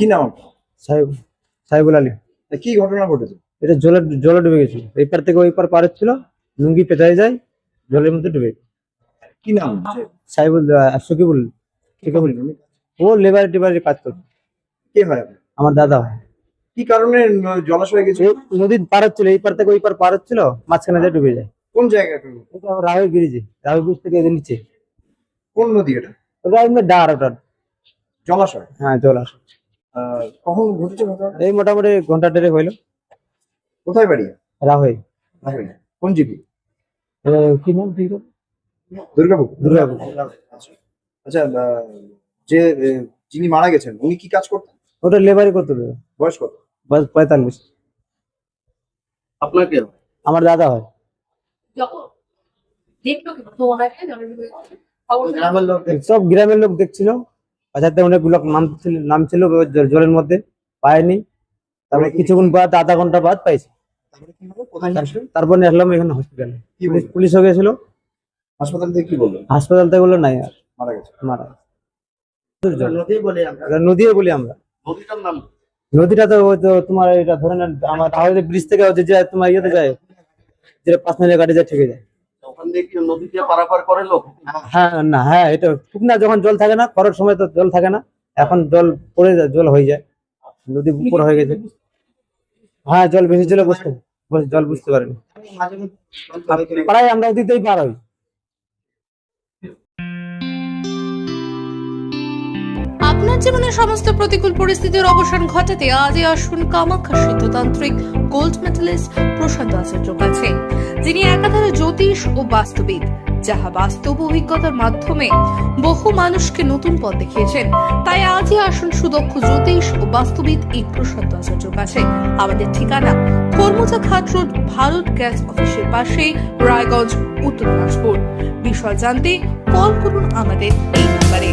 কি নাম সাহেব সাহেবুল আলী। কি ঘটনা ঘটেছে? এটা জলে জলে ডুবে গেছিল। এই পার থেকে ওই পার পার হচ্ছিল লুঙ্গি পেটাই যায় জলের মধ্যে ডুবে। কি নাম? সাহেবুল সকিবুল সকিবুল। ও লেবার টেবারের কাজ করে কে হয় আমার দাদা হয়। কি কারণে জলাশয়ে গেছে নদীর পার হচ্ছিল এই পার থেকে ওই পার পার হচ্ছিল মাঝখানে যায় ডুবে যায়। কোন জায়গায় এটা রাহুল ব্রিজে রাহুল ব্রিজ থেকে এদের নিচে। কোন নদী এটা? ওটা ডার ওটা। জলাশয়? হ্যাঁ আহ, কখন ঘটেছে ঘটনা এই মোটামুটি ঘণ্টা দেড়েক হইল। কোথায় বাড়ি? রাহুল। কোন জিপি কি নাম ঠিক দুর্গাপুর দুর্গাপুর আচ্ছা। আচ্ছা আহ, যে যিনি মারা গেছেন উনি কি কাজ করতেন? ওটা লেবারই করতে। দেবে বয়স কত? বয়স পঁয়তাল্লিশ। আপনাকে আমার দাদা হয়। কি সব গ্রামের লোক দেখছিল। বাজারতে অনেকগুলো নাম ছিল নাম ছিল জলের মধ্যে পায়নি। তারপরে কিছুক্ষণ বাদ আধা ঘণ্টা বাদ পাইছে। তারপরে নিয়ে আসলাম এখানে হসপিটালে বলল? পুলিশও গেছিল। হাসপাতাল থেকে কি বলল? হাসপাতাল থেকে বলল নাই আর। মারা গেছে। মারা নদীও বলি আমরা। নদীটার নাম? নদীটা তো তোমার এটা ধরে নেন আমার ব্রিজ থেকে হচ্ছে যে তোমার ইয়েতে যায় যেটা পাঁচ মিনিটের গাড়ি যায় ঠিক যায়। ওখান দিয়ে কি নদী পারাপার করে লোক? হ্যাঁ না হ্যাঁ এটা শুকনা যখন জল থাকে না খরার সময় তো জল থাকে না। এখন জল পড়ে যায় জল হয়ে যায়। নদী উপর হয়ে গেছে। হ্যাঁ জল বেশি ছিল বুঝতে জল বুঝতে পারেনি। প্রায় আমরা ওদিকতেই পার হই। আপনার জীবনের সমস্ত প্রতিকূল পরিস্থিতির অবসান ঘটাতে আজই আসুন কামাখ্যা সিদ্ধতান্ত্রিক গোল্ড মেডেলিস্ট প্রশান্ত আচার্য কাছে, যিনি একাধারে জ্যোতিষ ও বাস্তুবিদ, যাহা বাস্তব অভিজ্ঞতার মাধ্যমে বহু মানুষকে নতুন পথ দেখিয়েছেন। তাই আজই আসুন সুদক্ষ জ্যোতিষ ও বাস্তুবিদ এই প্রশান্ত আচার্য কাছে। আমাদের ঠিকানা কর্মজা ঘাট রোড, ভারত গ্যাস অফিসের পাশে, রায়গঞ্জ, উত্তর দিনাজপুর। বিষয় জানতে কল করুন আমাদের এই নাম্বারে